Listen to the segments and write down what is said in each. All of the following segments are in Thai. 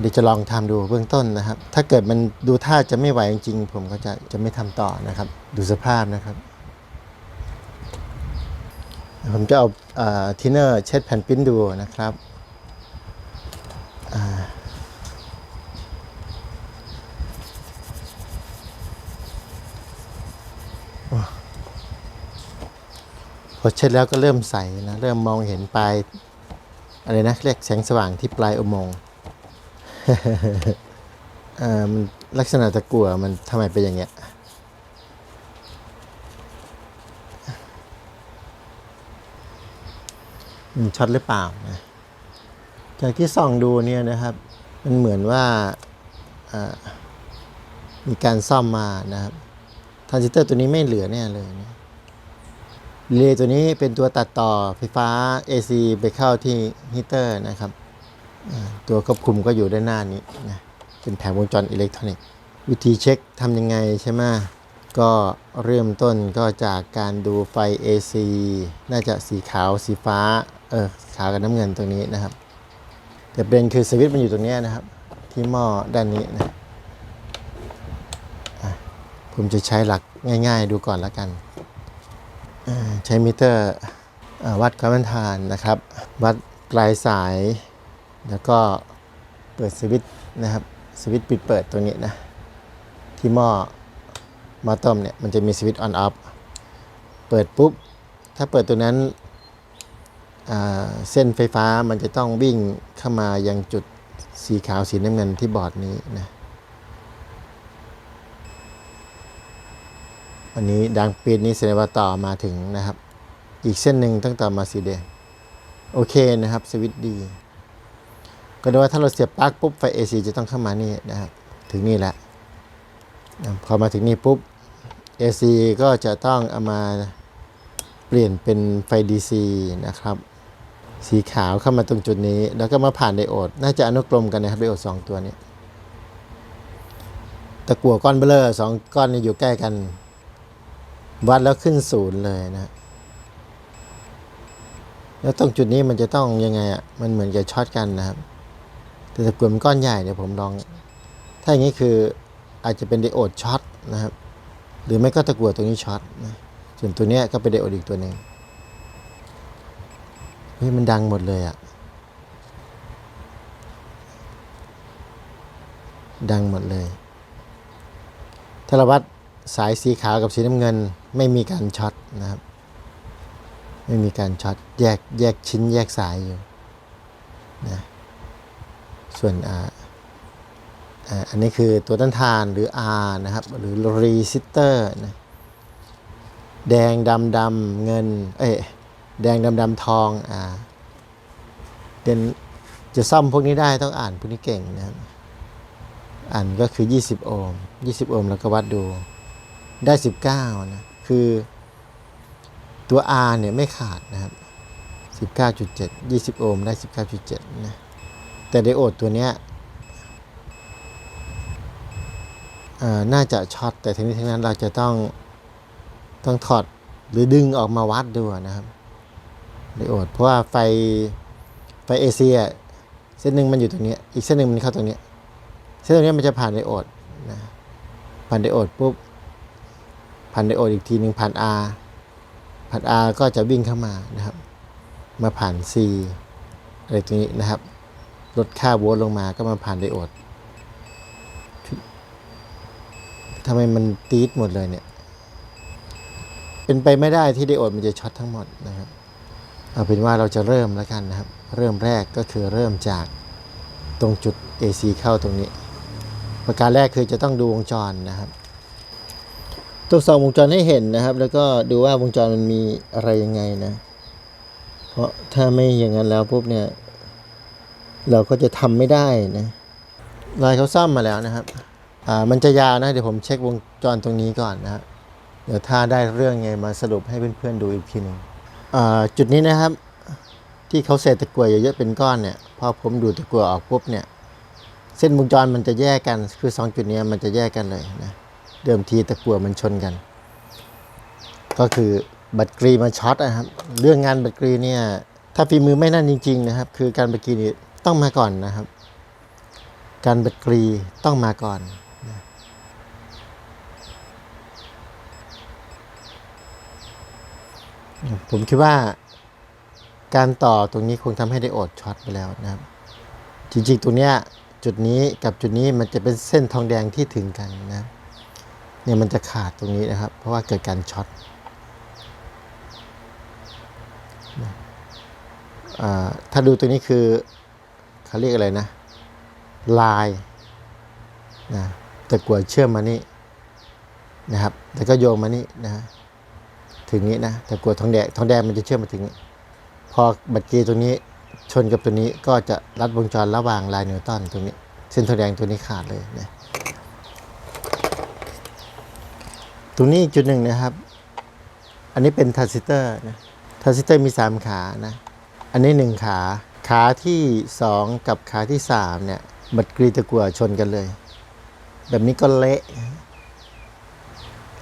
เดี๋ยวจะลองทำดูเบื้องต้นนะครับ ถ้าเกิดมันดูท่าจะไม่ไหวจริงๆ ผมก็จะจะไม่ทำต่อนะครับ ดูสภาพนะครับ ผมจะเอาทินเนอร์เช็ดแผ่นปิ้นดูนะครับพอเช็ดแล้วก็เริ่มใสนะ เริ่มมองเห็นปลายอะไรนะเรียกแสงสว่างที่ปลายอุโมงค์ อ่อมันลักษณะตะกั่วมันทำไมเป็นอย่างเงี้ย มันช็อตหรือเปล่านะจากที่ส่องดูเนี่ยนะครับ มันเหมือนว่ามีการซ่อมมานะครับทรานซิสเตอร์ตัวนี้ไม่เหลือแน่เลยนะรีเลย์ตัวนี้เป็นตัวตัดต่อไฟฟ้า AC ไปเข้าที่ฮีเตอร์นะครับ ตัวควบคุมก็อยู่ด้านหน้านี้นะเป็นแผงวงจรอิเล็กทรอนิกส์วิธีเช็คทำยังไงใช่ไหมก็เริ่มต้นก็จากการดูไฟ AC น่าจะสีขาวสีฟ้าเออขาวกับน้ำเงินตรงนี้นะครับ แต่ประเด็นคือสวิตช์มันอยู่ตรงนี้นะครับ ที่หม้อด้านนี้นะผมจะใช้หลักง่ายๆดูก่อนแล้วกัน ใช้มิเตอร์อวัดความต้านทานนะครับ วัดปลายสาย แล้วก็เปิดสวิตช์นะครับสวิตช์ปิดเปิดตัวนี้นะ ที่หม้อม้อต้มเนี่ยมันจะมีสวิตช์ออนออฟเปิดปุ๊บ ถ้าเปิดตัวนั้นเส้นไฟฟ้ามันจะต้องวิ่งเข้ามายังจุดสีขาวสีน้ำเงินที่บอร์ดนี้นะวันนี้ดังปีนนี้แสดงว่าต่อมาถึงนะครับ อีกเส้นหนึ่งต้องต่อมาสีแดงโอเคนะครับ สวิตดี ก็ดูว่าถ้าเราเสียบปลั๊กปุ๊บไฟ AC จะต้องเข้ามานี่นะครับถึงนี่แหละพอมาถึงนี่ปุ๊บ AC ก็จะต้องเอามาเปลี่ยนเป็นไฟ DC นะครับ สีขาวเข้ามาตรงจุดนี้ แล้วก็มาผ่านไดโอด น่าจะอนุกรมกันนะครับไดโอดสองตัวนี้ตะกั่วก้อนเบลอสองก้อนนี้อยู่ใกล้กัน วัดแล้วขึ้นศูนย์เลยนะแล้วตรงจุดนี้มันจะต้องยังไงอะมันเหมือนกับช็อตกันนะครับ แต่ตะกั่วมันก้อนใหญ่เดี๋ยวผมลอง ถ้าอย่างนี้คืออาจจะเป็นไดโอดช็อตนะครับ หรือไม่ก็ตะกั่วตัวนี้ช็อตนะส่วนตัวเนี้ยก็เป็นไดโอดอีกตัวหนึ่งเฮ้ยมันดังหมดเลยอะ่ะ ดังหมดเลย ถ้าเราวัดสายสีขาวกับสีน้ำเงินไม่มีการช็อตนะครับ ไม่มีการช็อตแยกแยกชิ้นแยกสายอยู่นะ ส่วนอ่าอันนี้คือตัวต้านทานหรือ R นะครับ หรือ resistor นะแดงดำดำเงิน เอ้ยแดงดำดำทองอ่าเดนจะซ่อมพวกนี้ได้ต้องอ่านพวกนี้เก่งนะครับอ่านก็คือ 20 โอห์ม20 โอห์มแล้วก็วัดดูได้ 19 นะ คือตัว R เนี่ยไม่ขาดนะครับ 19.7 20 โอห์มได้ 19.7 นะ แต่ไดโอดตัวเนี้ยน่าจะช็อตแต่ทั้งนี้ทั้งนั้นเราจะต้องต้องถอดหรือดึงออกมาวัดดูนะครับไดโอดเพราะว่าไฟไฟเอเชียเส้นหนึ่งมันอยู่ตรงนี้อีกเส้นหนึ่งมันเข้าตรงนี้เส้นตรงนี้มันจะผ่านไดโอดนะผ่านไดโอดปุ๊บผ่านไดโอดอีกทีหนึ่งผ่าน R ผ่าน R ก็จะวิ่งเข้ามานะครับ มาผ่าน C อะไรตรงนี้นะครับ ลดค่าโวลต์ลงมาก็มาผ่านไดโอดทำไมมันตีดหมดเลยเนี่ย เป็นไปไม่ได้ที่ไดโอดมันจะช็อตทั้งหมดนะครับเอาเป็นว่าเราจะเริ่มแล้วกันนะครับ เริ่มแรกก็คือเริ่มจากตรงจุด AC เข้าตรงนี้ ประการแรกคือจะต้องดูวงจรนะครับตรวจสอบวงจรให้เห็นนะครับ แล้วก็ดูว่าวงจรมันมีอะไรยังไงนะ เพราะถ้าไม่อย่างนั้นแล้วปุ๊บเนี่ย เราก็จะทำไม่ได้นะลายเขาซ่อมมาแล้วนะครับอ่ามันจะยาวนะเดี๋ยวผมเช็ควงจรตรงนี้ก่อนนะเดี๋ยวถ้าได้เรื่องไงมาสรุปให้เพื่อนๆดูอีกทีหนึ่งอ่าจุดนี้นะครับ ที่เขาเศษตะกั่วเยอะๆเป็นก้อนเนี่ยพอผมดูดตะกั่วออกปุ๊บเนี่ยเส้นวงจรมันจะแยกกัน คือสองจุดนี้มันจะแยกกันเลยนะเดิมทีตะกั่วมันชนกัน ก็คือบัตรกรีมาช็อตนะครับ เรื่องงานบัตรกรีเนี่ยถ้าฝีมือไม่นั่นจริง ๆ นะครับ คือการบัตรกรีนี่ ต้องมาก่อนนะครับ การแบตเตอรี่ต้องมาก่อนนะผมคิดว่าการต่อตรงนี้คงทำให้ไดโอดช็อตไปแล้วนะครับ จริงๆ ตรงเนี้ยจุดนี้กับจุดนี้มันจะเป็นเส้นทองแดงที่ถึงกันนะเนี่ยมันจะขาดตรงนี้นะครับ เพราะว่าเกิดการช็อตอถ้าดูตัวนี้คือ เขาเรียกอะไรนะ ลายนะตะกั่วเชื่อมมานี่นะครับแล้วก็โยงมานี่นะถึงนี้นะตะกั่วทองแดงทองแดงมันจะเชื่อมมาถึงนี้ พอบัตรเกตรงนี้ชนกับตัวนี้ก็จะรัดวงจรระหว่างลายนิวตันตรงนี้ เส้นทองแดงตัวนี้ขาดเลยนะตรงนี้จุดหนึ่งนะครับ อันนี้เป็นทรานซิสเตอร์นะทรานซิสเตอร์มี 3 ขานะ อันนี้ 1 ขา ขาที่2กับขาที่3เนี่ยบัตรกรีตะกัวชนกันเลย แบบนี้ก็เละ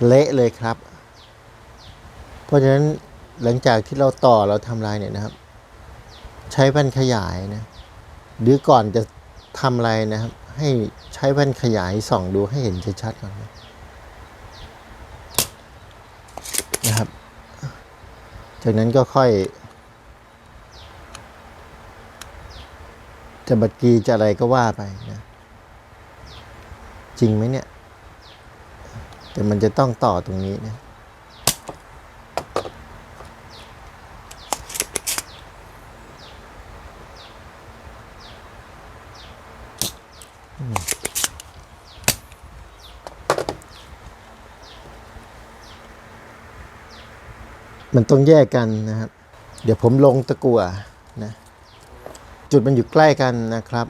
เละเลยครับ เพราะฉะนั้นหลังจากที่เราต่อเราทำลายเนี่ยนะครับ ใช้แว่นขยายนะหรือก่อนจะทำอะไรนะครับ ให้ใช้แว่นขยายส่องดูให้เห็นชัดๆก่อนนะนะครับ จากนั้นก็ค่อย จะบัตรกีจะอะไรก็ว่าไปนะจริงไหมเนี่ย แต่มันจะต้องต่อตรงนี้นะมันต้องแยกกันนะครับ เดี๋ยวผมลงตะกั่ว จุดมันอยู่ใกล้กันนะครับ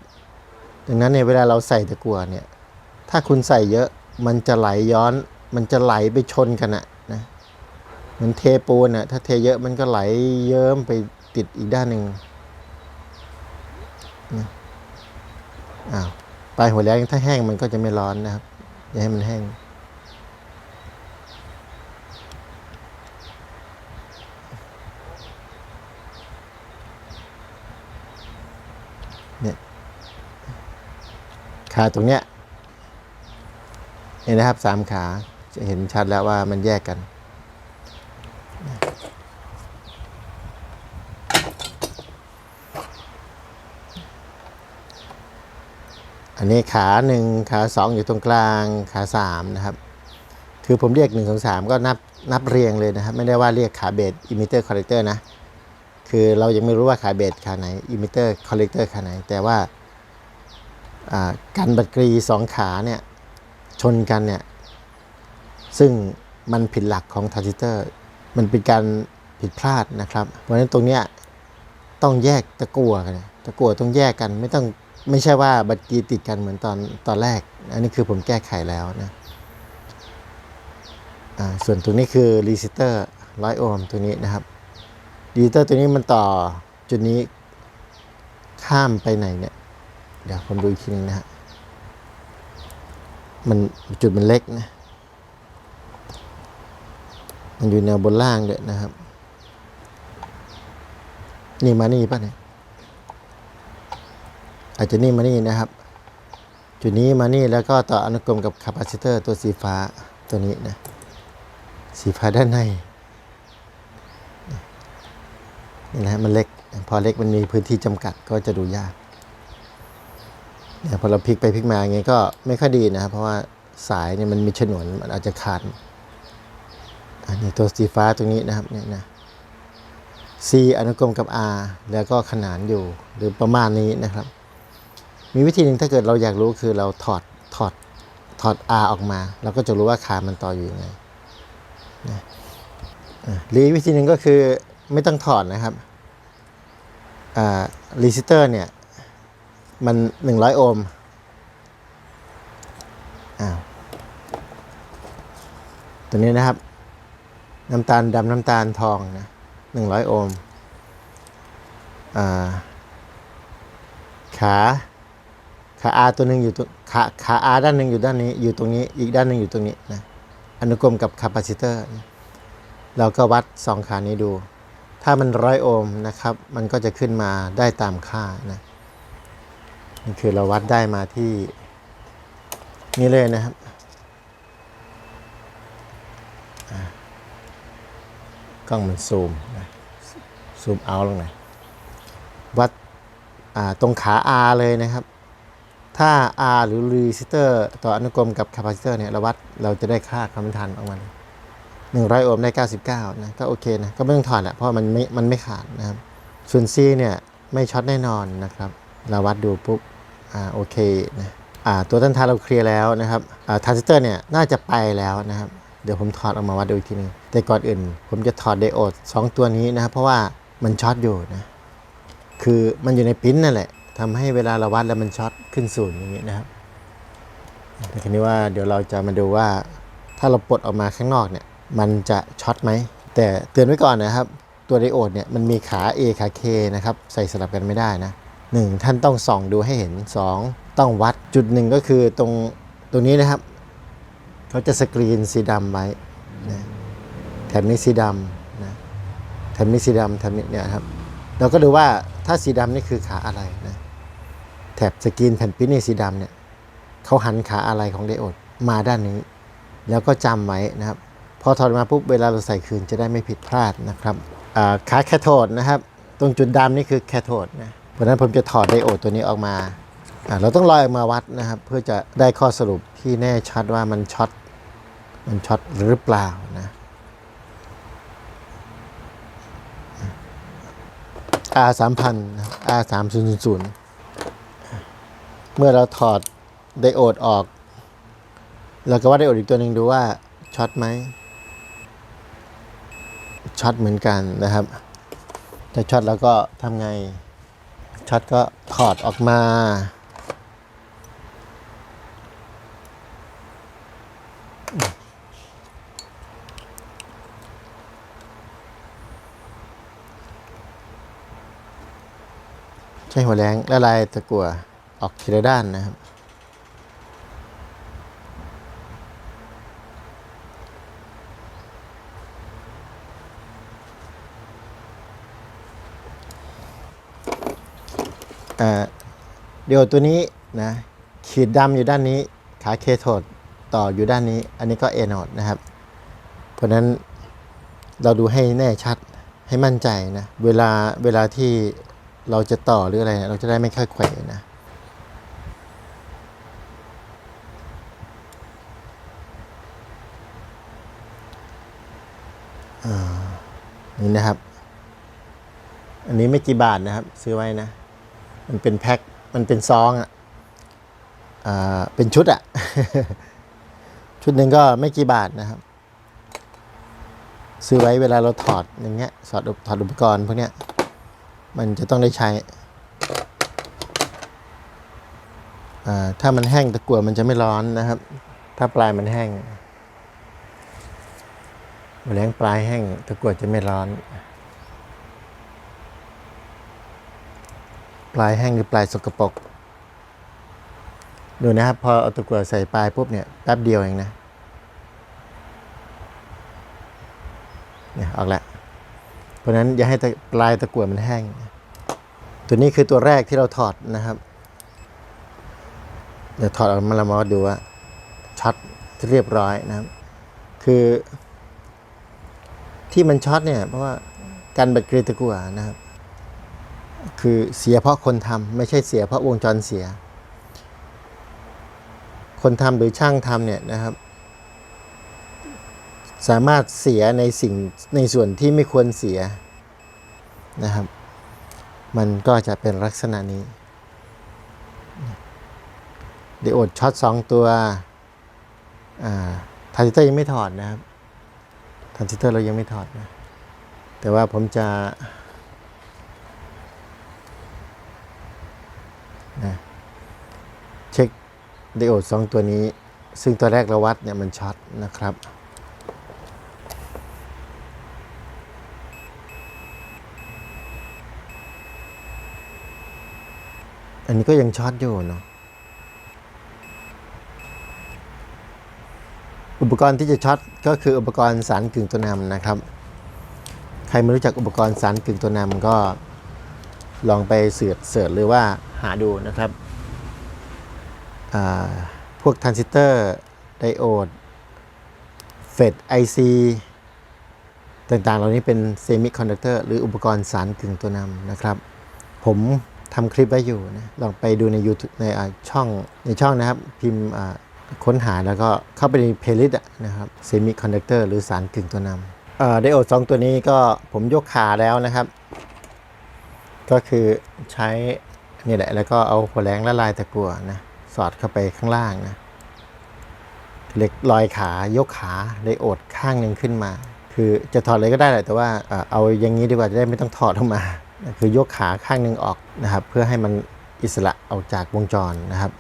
ดังนั้นเนี่ยเวลาเราใส่ตะกั่วเนี่ย ถ้าคุณใส่เยอะมันจะไหลย้อน มันจะไหลไปชนกันอะนะมือนเทปูนอะถ้าเทเยอะมันก็ไหลเยิ้มไปติดอีกด้านหนึ่งนะอ้าวปลายหัวแรงถ้าแห้งมันก็จะไม่ร้อนนะครับ อย่าให้มันแห้ง ขาตรงเนี้ยเห็นนะครับสามขาจะเห็นชัดแล้วว่ามันแยกกัน อันนี้ขาหนึ่งขาสองอยู่ตรงกลางขาสามนะครับ คือผมเรียกหนึ่งสองสามก็นับนับเรียงเลยนะครับ ไม่ได้ว่าเรียกขาเบสอิมิเตอร์คอ r เ e เตอร์นะ คือเรายังไม่รู้ว่าขาเบสขาไหนอิมิเตอร์คอ r เ e เตอร์ขาไหน แต่ว่า การบัตรกรีสองขาเนี่ยชนกันเนี่ยซึ่งมันผิดหลักของทรานซิสเตอร์ มันเป็นการผิดพลาดนะครับ เพราะฉะนั้นตรงเนี้ยต้องแยกตะกัวกันตะกัวต้องแยกกันไม่ต้องไม่ใช่ว่าบัตรกรีติดกันเหมือนตอนตอนแรก อันนี้คือผมแก้ไขแล้วนะส่วนตรงนี้คือรีสิสเตอร์ร้อยโอห์มตัวนี้นะครับดีเตอร์ตัวนี้มันต่อจุดนี้ข้ามไปไหนเนี่ย เดี๋ยวผมดูอีกทีนึงนะฮะ มันจุดมันเล็กนะ มันอยู่แนวบนล่างด้วยนะครับ นี่มานี่ป่ะเนี่ย อาจจะนี่มานี่นะครับ จุดนี้มานี่แล้วก็ต่ออนุกรมกับคาปาซิเตอร์ตัวสีฟ้าตัวนี้นะ สีฟ้าด้านในนี่นะฮะมันเล็ก พอเล็กมันมีพื้นที่จำกัดก็จะดูยาก เนี่ยพอเราพลิกไปพลิกมาอย่างงี้ก็ไม่ค่อยดีนะครับ เพราะว่าสายเนี่ยมันมีฉนวนมันอาจจะขาดอันนี้ตัวสีฟ้าตรงนี้นะครับเนี่ยนะ C อนุกรมกับ R แล้วก็ขนานอยู่หรือประมาณนี้นะครับ มีวิธีหนึ่งถ้าเกิดเราอยากรู้คือเราถอดถอดถอด R ออกมาเราก็จะรู้ว่าขามันต่ออยู่ยังไงนะอะหรืออีกวิธีหนึ่งก็คือไม่ต้องถอดนะครับอ่ารีซิเตอร์เนี่ย มัน100โอห์มอ้าวตัวนี้นะครับ น้ำตาลดำน้ำตาลทองนะ100โอห์มอ่าขาขา R ตัวหนึ่งอยู่ตัวขาขา R ด้านหนึ่งอยู่ด้านนี้ อยู่ตรงนี้อีกด้านหนึ่งอยู่ตรงนี้นะอนุกรมกับคาปาซิเตอร์เราก็วัดสองขานี้ดู ถ้ามันร้อยโอห์มนะครับ มันก็จะขึ้นมาได้ตามค่านะ นี่คือเราวัดได้มาที่ นี่เลยนะครับกล้องมันซูมนะซูมเอาลงหน่อยวัดตรงขา R เลยนะครับ ถ้า R หรือ resistor ต่ออนุกรมกับ capacitor เนี่ยเราวัดเราจะได้ค่าความทันออกมาเลย100 โอห์มได้ 99 นะ ก็โอเคนะ ก็ไม่ต้องถอดแหละเพราะมันไม่มันไม่ขาดนะครับ ส่วน C เนี่ย ไม่ช็อตแน่นอนนะครับ เราวัดดูปุ๊บ อ่าโอเคนะอ่าตัวต้านทานเราเคลียร์แล้วนะครับอ่าทรานซิสเตอร์เนี่ยน่าจะไปแล้วนะครับเดี๋ยวผมถอดออกมาวัดดูอีกทีหนึงแต่ก่อนอื่น ผมจะถอดไดโอด2 ตัวนี้นะครับเพราะว่ามันช็อตอยู่นะคือมันอยู่ในปิ้นนั่นแหละทำให้เวลาเราวัดแล้วมันช็อตขึ้นศูนย์อย่างนี้นะครับแต่ทีนี้ว่าเดี๋ยวเราจะมาดูว่าถ้าเราปลดออกมาข้างนอกเนี่ยมันจะช็อตไหม แต่เตือนไว้ก่อนนะครับ ตัวไดโอดเนี่ยมันมีขา A ขา K นะครับ ใส่สลับกันไม่ได้นะ หนึ่งท่านต้องส่องดูให้เห็น 2 ต้องวัดจุดหนึ่งก็คือตรงตรงนี้นะครับ เขาจะสกรีนสีดำไว้นะแถบนี้สีดำนะแถบนี้สีดำแถบนี้เนี่ยครับ เราก็ดูว่าถ้าสีดำนี่คือขาอะไรนะแถบสกรีนแผ่นปิ้นนี่สีดำเนี่ยเขาหันขาอะไรของไดโอดมาด้านนี้ แล้วก็จำไว้นะครับ พอถอดมาปุ๊บเวลาเราใส่คืนจะได้ไม่ผิดพลาดนะครับขาแคโทดนะครับ ตรงจุดดำนี่คือแคโทดนะ เพราะนั้นผมจะถอดไดโอดตัวนี้ออกมา เราต้องลอยออกมาวัดนะครับ เพื่อจะได้ข้อสรุปที่แน่ชัดว่ามันช็อตมันช็อตหรือเปล่านะ R 3 0 0 0 R 3 0 0 0เมื่อเราถอดไดโอดออก เราก็วัดไดโอดอีกตัวหนึ่งดูว่าช็อตไหมช็อตเหมือนกันนะครับ ถ้าช็อตแล้วก็ทำไง ช็อตก็ถอดออกมา ใช้หัวแรงละลายตะกั่วออกทีละด้านนะครับ เดี๋ยวตัวนี้นะขีดดำอยู่ด้านนี้ ขาเคโทดต่ออยู่ด้านนี้ อันนี้ก็เอโนดนะครับ เพราะนั้นเราดูให้แน่ชัดให้มั่นใจนะ เวลาเวลาที่เราจะต่อหรืออะไร เราจะได้ไม่ค่อยเขวนะนี่นะครับ อันนี้ไม่กี่บาทนะครับ ซื้อไว้นะ มันเป็นแพ็ค มันเป็นซองอะอ่าเป็นชุดอะ ชุดหนึ่งก็ไม่กี่บาทนะครับ ซื้อไว้เวลาเราถอดอย่างเงี้ยถอดอุปถอดอุปกรณ์พวกเนี้ย มันจะต้องได้ใช้อ่าถ้ามันแห้งตะกั่วมันจะไม่ร้อนนะครับ ถ้าปลายมันแห้งแมลงปลายแห้งตะกั่วจะไม่ร้อน ปลายแห้งหรือปลายสกปรกดูนะครับ พอเอาตะกั่วใส่ปลายปุ๊บเนี่ยแป๊บเดียวเองนะเนี่ยออกแล้วเพราะนั้นอย่าให้ปลายตะกั่วมันแห้ง ตัวนี้คือตัวแรกที่เราถอดนะครับ เดี๋ยวถอดออกมาแล้วมาดูว่าช็อตเรียบร้อยนะครับ คือที่มันช็อตเนี่ยเพราะว่าการแบตเตอรี่ตะกั่วนะครับ คือเสียเพราะคนทำไม่ใช่เสียเพราะวงจรเสีย คนทำหรือช่างทำเนี่ยนะครับ สามารถเสียในสิ่งในส่วนที่ไม่ควรเสียนะครับ มันก็จะเป็นลักษณะนี้เดโอดช็อตสองตัวทรานซิสเตอร์ยังไม่ถอดนะครับทรานซิสเตอร์เรายังไม่ถอดนะ แต่ว่าผมจะ นะเช็คไดโอดสองตัวนี้ ซึ่งตัวแรกเราวัดเนี่ยมันช็อตนะครับ อันนี้ก็ยังช็อตอยู่เนาะอุปกรณ์ที่จะช็อตก็คืออุปกรณ์สารกึ่งตัวนำนะครับ ใครไม่รู้จักอุปกรณ์สารกึ่งตัวนำก็ลองไปเสิร์ชเสิร์ชหรือว่า หาดูนะครับ พวกทรานซิสเตอร์ ไดโอด เฟดไอซีต่างๆ เหล่านี้เป็นเซมิคอนดักเตอร์หรืออุปกรณ์สารกึ่งตัวนำนะครับ ผมทำคลิปไว้อยู่นะลองไปดูใน YouTube ในช่องในช่องนะครับ พิมพ์ค้นหาแล้วก็เข้าไปในเพลย์ลิสต์นะครับเซมิคอนดักเตอร์หรือสารกึ่งตัวนำไดโอดสองตัวนี้ก็ผมยกขาแล้วนะครับ ก็คือใช้ นี่แหละแล้วก็เอาหัวแรงละลายตะกัวนะสอดเข้าไปข้างล่างนะเหล็กลอยขายกขาไดโอดข้างหนึ่งขึ้นมา คือจะถอดเลยก็ได้แหละแต่ว่าเอาอย่างนี้ดีกว่าจะได้ไม่ต้องถอดออกมา คือยกขาข้างหนึ่งออกนะครับ เพื่อให้มันอิสระออกจากวงจรนะครับ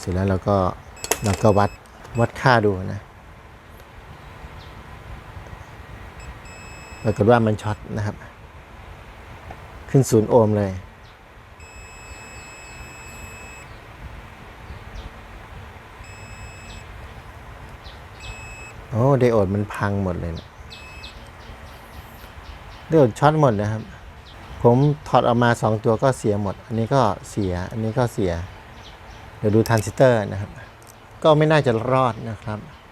เสร็จแล้วเราก็เราก็วัดวัดค่าดูนะปรากฏว่ามันช็อตนะครับ ขึ้นศูนย์โอห์มเลย โอ้ไดโอดมันพังหมดเลยนะไดโอดช็อตหมดนะครับ ผมถอดออกมาสองตัวก็เสียหมด อันนี้ก็เสีย อันนี้ก็เสีย เดี๋ยวดูทรานซิสเตอร์นะครับ ก็ไม่น่าจะรอดนะครับ